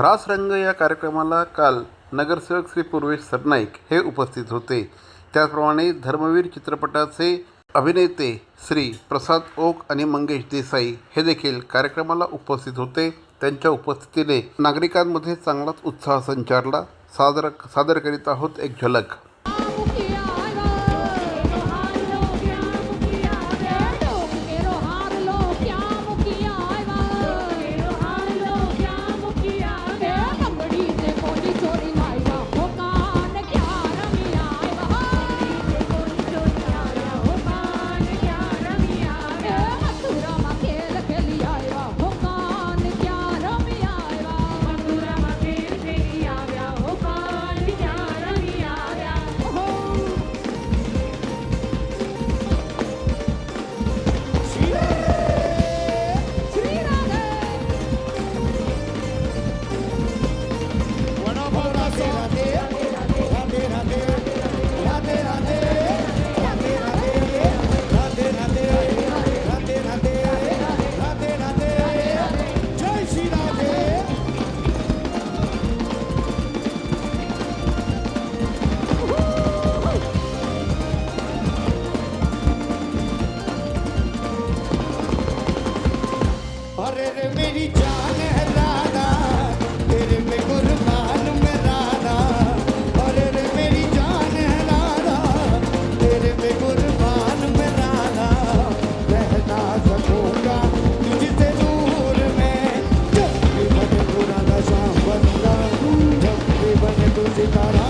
रासरंग या कार्यक्रमाला काल नगरसेवक श्री पूर्वेश सरनाईक हे उपस्थित होते. त्याचप्रमाणे धर्मवीर चित्रपटाचे अभिनेते श्री प्रसाद ओक आणि मंगेश देसाई हे देखील कार्यक्रमाला उपस्थित होते. त्यांच्या उपस्थितीने नागरिकांमध्ये चांगलाच उत्साह संचारला. सादर सादर करीत आहोत एक झलक. ficará